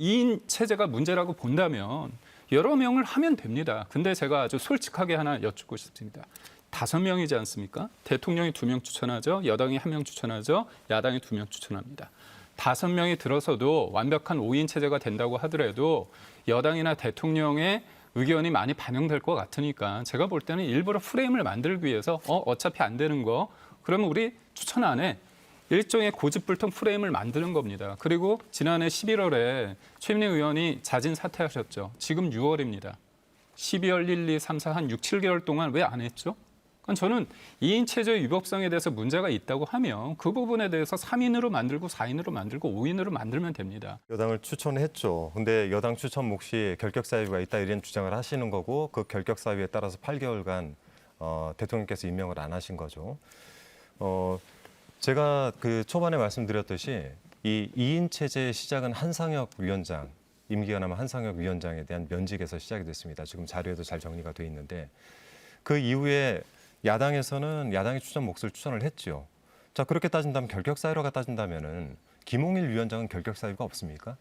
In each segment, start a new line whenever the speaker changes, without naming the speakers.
2인 체제가 문제라고 본다면 여러 명을 하면 됩니다. 근데 제가 아주 솔직하게 하나 여쭙고 싶습니다. 다섯 명이지 않습니까? 대통령이 두 명 추천하죠. 여당이 한 명 추천하죠. 야당이 두 명 추천합니다. 다섯 명이 들어서도 완벽한 5인 체제가 된다고 하더라도 여당이나 대통령의 의견이 많이 반영될 것 같으니까 제가 볼 때는 일부러 프레임을 만들기 위해서 어 어차피 안 되는 거 그러면 우리 추천 안에 일종의 고집불통 프레임을 만드는 겁니다. 그리고 지난해 11월에 최민희 의원이 자진 사퇴하셨죠. 지금 6월입니다. 12월 1, 2, 3, 4 한 6, 7개월 동안 왜 안 했죠? 그건 저는 2인 체제의 위법성에 대해서 문제가 있다고 하면 그 부분에 대해서 3인으로 만들고 4인으로 만들고 5인으로 만들면 됩니다.
여당을 추천했죠. 근데 여당 추천 몫이 결격 사유가 있다 이런 주장을 하시는 거고 그 결격 사유에 따라서 8개월간 어, 대통령께서 임명을 안 하신 거죠. 어, 제가 그 초반에 말씀드렸듯이 이 2인 체제의 시작은 한상혁 위원장 임기가 남은 한상혁 위원장에 대한 면직에서 시작이 됐습니다. 지금 자료에도 잘 정리가 돼 있는데 그 이후에 야당에서는 야당의 추천 몫을 추천을 했죠. 자 그렇게 따진다면 결격 사유라고 따진다면은 김홍일 위원장은 결격 사유가 없습니까?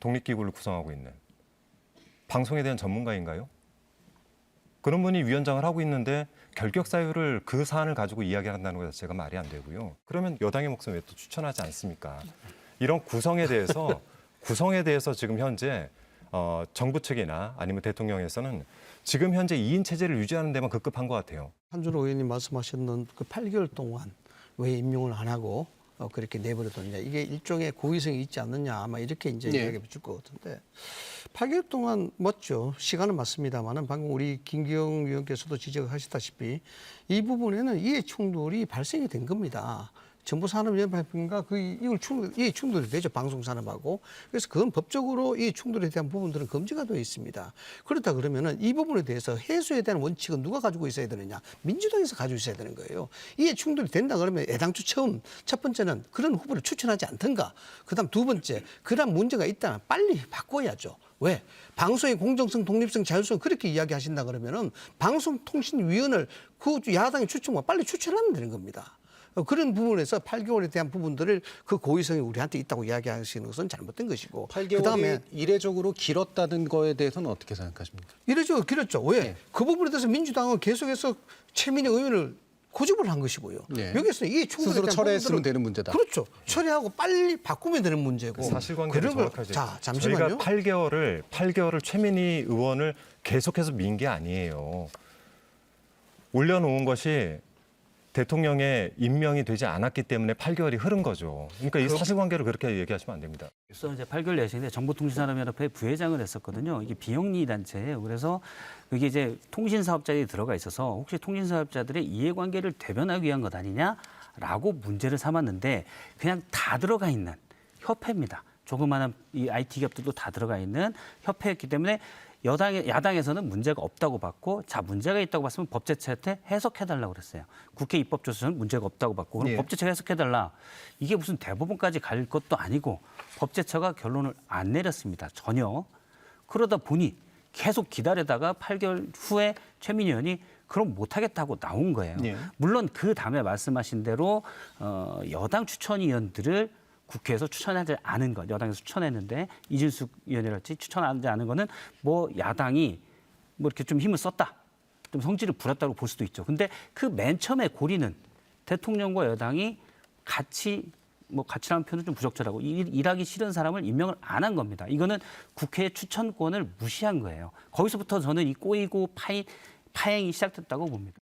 독립기구를 구성하고 있는 방송에 대한 전문가인가요? 그런 분이 위원장을 하고 있는데 결격 사유를 그 사안을 가지고 이야기한다는 것 자체가 말이 안 되고요. 그러면 여당의 목숨 왜 또 추천하지 않습니까? 이런 구성에 대해서 구성에 대해서 지금 현재 어, 정부 측이나 아니면 대통령에서는 지금 현재 2인 체제를 유지하는 데만 급급한 것 같아요.
한준호 의원님 말씀하셨는 그 8개월 동안 왜 임명을 안 하고 어, 그렇게 내버려뒀냐 이게 일종의 고의성이 있지 않느냐 아마 이렇게 이제
네.
이야기해 줄것 같은데 8개월 동안 맞죠 시간은 맞습니다만은 방금 우리 김기영 위원께서도 지적하셨다시피 이 부분에는 이해 충돌이 발생이 된 겁니다. 정보산업연합인가 그 이걸 충돌, 이해 충돌이 되죠 방송 산업하고 그래서 그건 법적으로 이해 충돌에 대한 부분들은 금지가 되어 있습니다. 그렇다 그러면은 이 부분에 대해서 해소에 대한 원칙은 누가 가지고 있어야 되느냐 민주당에서 가지고 있어야 되는 거예요. 이해 충돌이 된다 그러면 애당초 처음 첫 번째는 그런 후보를 추천하지 않던가 그다음 두 번째 그런 문제가 있다면 빨리 바꿔야죠. 왜? 방송의 공정성, 독립성, 자율성 그렇게 이야기하신다 그러면은 방송통신위원을 그 야당의 추천과 빨리 추천하면 되는 겁니다. 어, 그런 부분에서 8개월에 대한 부분들을 그 고의성이 우리한테 있다고 이야기하시는 것은 잘못된 것이고
8개월이
그다음에
이례적으로 길었다는 거에 대해서는 어떻게 생각하십니까?
이러죠 길었죠 왜?
네.
그 부분에 대해서 민주당은 계속해서 최민희 의원을 고집을 한 것이고요.
네.
여기서 이 충돌에
스스로
부분들은-
되는 문제다.
그렇죠. 처리하고 빨리 바꾸면 되는 문제고. 걸-
정확하죠.
자 잠시만요.
저희가 8개월을 8개월을 최민희 의원을 계속해서 민 게 아니에요. 올려놓은 것이 대통령의 임명이 되지 않았기 때문에 8개월이 흐른 거죠. 그러니까 이 사실관계를 그렇게 얘기하시면 안 됩니다.
그래서 이제 8개월 내신에 정보통신산업연합회 부회장을 했었거든요. 이게 비영리 단체예요. 그래서 그게 이제 통신사업자들이 들어가 있어서 혹시 통신사업자들의 이해관계를 대변하기 위한 것 아니냐라고 문제를 삼았는데 그냥 다 들어가 있는 협회입니다. 조그마한 이 IT 기업들도 다 들어가 있는 협회였기 때문에 여당 야당에서는 문제가 없다고 봤고 자 문제가 있다고 봤으면 법제처한테 해석해 달라고 그랬어요. 국회 입법조사는 문제가 없다고 봤고 그럼
예.
법제처가 해석해 달라. 이게 무슨 대법원까지 갈 것도 아니고 법제처가 결론을 안 내렸습니다. 전혀. 그러다 보니 계속 기다리다가 8개월 후에 최민희 의원이 그럼 못하겠다고 나온 거예요.
예.
물론 그 다음에 말씀하신 대로 어, 여당 추천위원들을 국회에서 추천하지 않은 것, 여당에서 추천했는데 이준숙 의원이랄지 추천하지 않은 거는 뭐 야당이 뭐 이렇게 좀 힘을 썼다, 좀 성질을 부렸다고 볼 수도 있죠. 근데 그 맨 처음에 고리는 대통령과 여당이 같이 뭐 같이라는 표현은 좀 부적절하고 일, 일하기 싫은 사람을 임명을 안 한 겁니다. 이거는 국회의 추천권을 무시한 거예요. 거기서부터 저는 이 꼬이고 파이, 파행이 시작됐다고 봅니다.